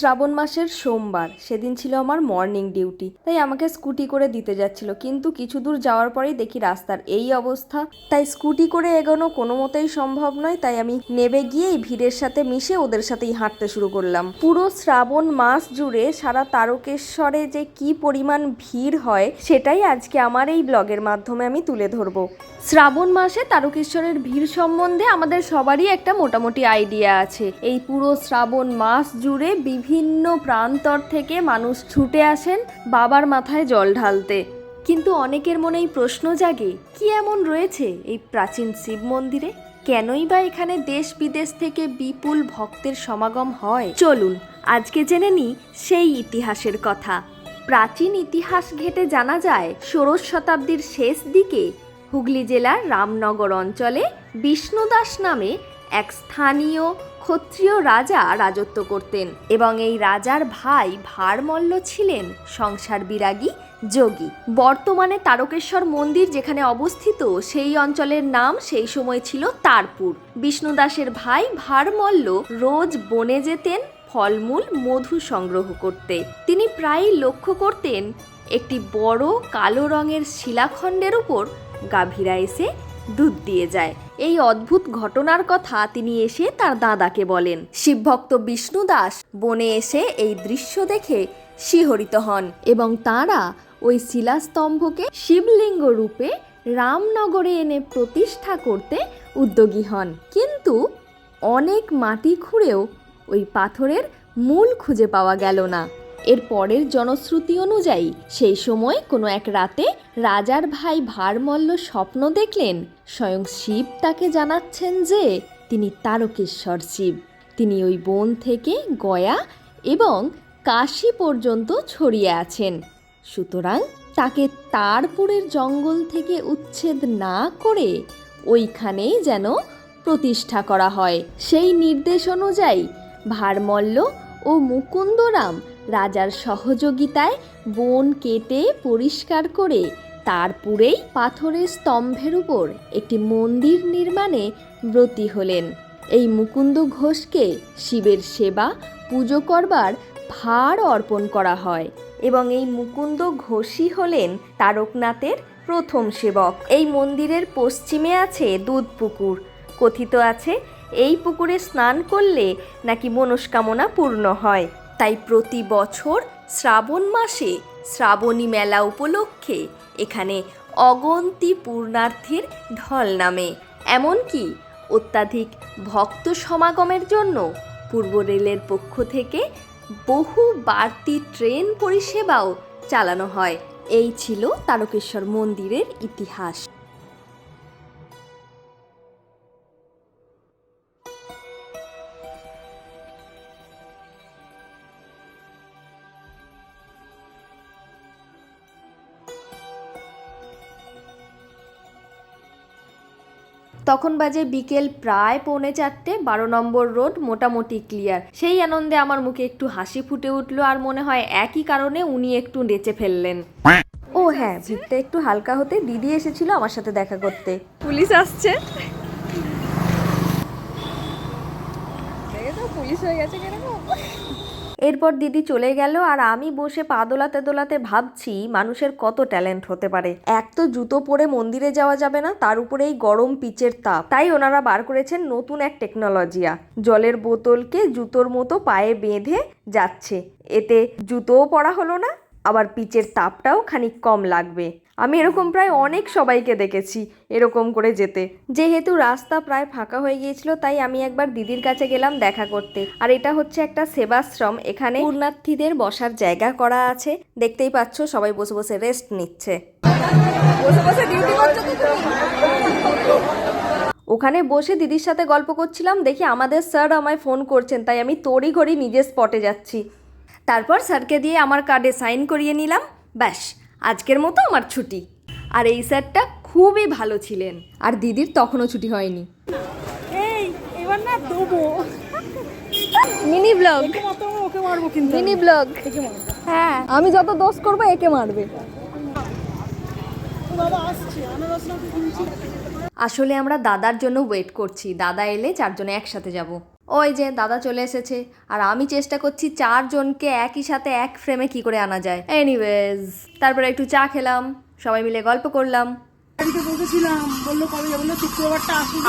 শ্রাবণ মাসের সোমবার, সেদিন ছিল আমার মর্নিং ডিউটি তাই আমাকে স্কুটি করে দিতে যাচ্ছিল, কিন্তু কিছু দূর যাওয়ার পরেই দেখি রাস্তার এই অবস্থা। তাই স্কুটি করে এগোনো কোনো মতেই সম্ভব নয়, তাই আমি নেবে গিয়েই ভিড়ের সাথে মিশে ওদের সাথেই হাঁটতে শুরু করলাম। পুরো শ্রাবণ মাস জুড়ে সারা তারকেশ্বরে যে কি পরিমাণ ভিড় হয়, সেটাই আজকে আমার এই ব্লগের মাধ্যমে আমি তুলে ধরবো। শ্রাবণ মাসে তারকেশ্বরের ভিড় সম্বন্ধে আমাদের সবারই একটা মোটামুটি আইডিয়া আছে। এই পুরো শ্রাবণ মাস জুড়ে বিভিন্ন প্রান্তর থেকে মানুষ ছুটে আসেন বাবার মাথায় জল ঢালতে। কিন্তু অনেকের মনেই প্রশ্ন জাগে, কি এমন রয়েছে এই প্রাচীন শিব মন্দিরে? কেনই বা এখানে দেশ বিদেশ থেকে বিপুল ভক্তের সমাগম হয়? চলুন, আজকে জেনে নিই সেই ইতিহাসের কথা। প্রাচীন ইতিহাস ঘেটে জানা যায়, ষোড়শ শতাব্দীর শেষ দিকে হুগলি জেলার রামনগর অঞ্চলে বিষ্ণুদাস নামে এক স্থানীয় ক্ষত্রিয় রাজা রাজত্ব করতেন এবং এই রাজার ভাই ভারমল্ল ছিলেন সংসার বিরাগী যোগী। বর্তমানে তারকেশ্বর মন্দির যেখানে অবস্থিত, সেই অঞ্চলের নাম সেই সময় ছিল তারপুর। বিষ্ণুদাসের ভাই ভারমল্ল রোজ বনে যেতেন, ফলমূল, মধু সংগ্রহ করতে। তিনি প্রায়ই লক্ষ্য করতেন একটি বড় কালো রঙের শিলাখণ্ডের উপর গাভীরা এসে দুধ দিয়ে যায়। এই অদ্ভুত ঘটনার কথা তিনি এসে তার দাদাকে বলেন। শিবভক্ত বিষ্ণু দাস বনে এসে এই দৃশ্য দেখে শিহরিত হন এবং তাঁরা ওই শিলাস্তম্ভকে শিবলিঙ্গ রূপে রামনগরে এনে প্রতিষ্ঠা করতে উদ্যোগী হন। কিন্তু অনেক মাটি খুঁড়েও ওই পাথরের মূল খুঁজে পাওয়া গেল না। এর পরের জনশ্রুতি অনুযায়ী সেই সময় কোনো এক রাতে রাজার ভাই ভারমল্ল স্বপ্ন দেখলেন। স্বয়ং শিব তাকে জানাচ্ছেন যে তিনি তারকেশ্বর শিব। তিনি ওই বন থেকে গয়া এবং কাশী পর্যন্ত ছড়িয়ে আছেন। সুতরাং তাকে তারপুরের জঙ্গল থেকে উচ্ছেদ না করে ওইখানেই যেন প্রতিষ্ঠা করা হয়। সেই নির্দেশ অনুযায়ী ভারমল্ল ও মুকুন্দরাম রাজার সহযোগিতায় বন কেটে পরিষ্কার করে তারপরেই পাথরের স্তম্ভের উপর একটি মন্দির নির্মাণে ব্রতী হলেন। এই মুকুন্দ ঘোষকে শিবের সেবা, পুজো করবার ভার অর্পণ করা হয় এবং এই মুকুন্দ ঘোষই হলেন তারকনাথের প্রথম সেবক। এই মন্দিরের পশ্চিমে আছে দুধ পুকুর, কথিত আছে এই পুকুরে স্নান করলে নাকি মনস্কামনা পূর্ণ হয়। তাই প্রতি বছর শ্রাবণ মাসে শ্রাবণী মেলা উপলক্ষে এখানে অগন্তি পূর্ণার্থীর ঢল নামে। এমনকি অত্যাধিক ভক্ত সমাগমের জন্য পূর্ব রেলের পক্ষ থেকে বহু বাড়তি ট্রেন পরিষেবাও চালানো হয়। এই ছিল তারকেশ্বর মন্দিরের ইতিহাস। তখন বাজে বিকেল প্রায় পৌনে চারটে, বারো নম্বর রোড মোটামুটি ক্লিয়ার। সেই আনন্দে আমার মুখে একটু হাসি ফুটে উঠল আর মনে হয় একই কারণে উনি একটু নেচে ফেললেন। ও হ্যাঁ ভিড়টা একটু হালকা হতে দিদি এসেছিল আমার সাথে দেখা করতে। পুলিশ আসছে। পুলিশ হয়ে গেছে কীরকম? এরপর দিদি চলে গেল আর আমি বসে পা দোলাতে দোলাতে ভাবছি মানুষের কত ট্যালেন্ট হতে পারে। এক তো জুতো পরে মন্দিরে যাওয়া যাবে না, তার উপরে এই গরম পিচের তাপ। তাই ওনারা বার করেছেন নতুন এক টেকনোলজিয়া। জলের বোতলকে জুতোর মতো পায়ে বেঁধে যাচ্ছে। এতে জুতোও পরা হলো না, আবার পিচের তাপটাও খানিক কম লাগবে। আমি এরকম প্রায় অনেক সবাইকে দেখেছি এরকম করে যেতে। যেহেতু রাস্তা প্রায় ফাঁকা হয়ে গিয়েছিল, তাই আমি একবার দিদির কাছে গেলাম দেখা করতে। আর এটা হচ্ছে একটা সেবাশ্রম, এখানে পূর্ণার্থীদের বসার জায়গা করা আছে। দেখতেই পাচ্ছ, সবাই বসে বসে রেস্ট নিচ্ছে। ওখানে বসে দিদির সাথে গল্প করছিলাম, দেখি আমাদের স্যার আমায় ফোন করছেন, তাই আমি তড়ি ঘড়ি নিজের স্পটে যাচ্ছি। তারপর স্যারকে দিয়ে আমার কার্ডে সাইন করিয়ে নিলাম। ব্যাস আজকের মতো আমার ছুটি। আর এই স্যারটা খুবই ভালো ছিলেন। আর দিদির তখনও ছুটি হয়নি। এই এবার না দেবো। Mini blog. ওকে মারবো কিন্তু মিনি ব্লগ। হ্যাঁ। আমি যত দোষ করব একে মারবে। আসলে আমরা দাদার জন্য ওয়েট করছি। দাদা এলে চারজনে একসাথে যাব। ওই যে দাদা চলে এসেছে। আর আমি চেষ্টা করছি চারজনকে একই সাথে এক ফ্রেমে কি করে আনা যায়। এনিওয়েজ তারপরে একটু চা খেলাম সবাই মিলে গল্প করলাম।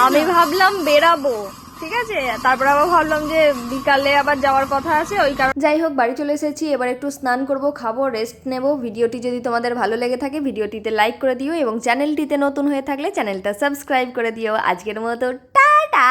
আমি ভাবলাম বেরাবো ঠিক আছে? তারপর আবার ভাবলাম যে বিকালে আবার যাওয়ার কথা আছে ওই কারণে যাই হোক বাড়ি চলে এসেছি এবার একটু স্নান করব খাব রেস্ট নেব। ভিডিওটি যদি তোমাদের ভালো লেগে থাকে ভিডিওটিতে লাইক করে দিও এবং চ্যানেলটিতে নতুন হয়ে থাকলে চ্যানেলটা সাবস্ক্রাইব করে দিও। আজকের মতো টাটা!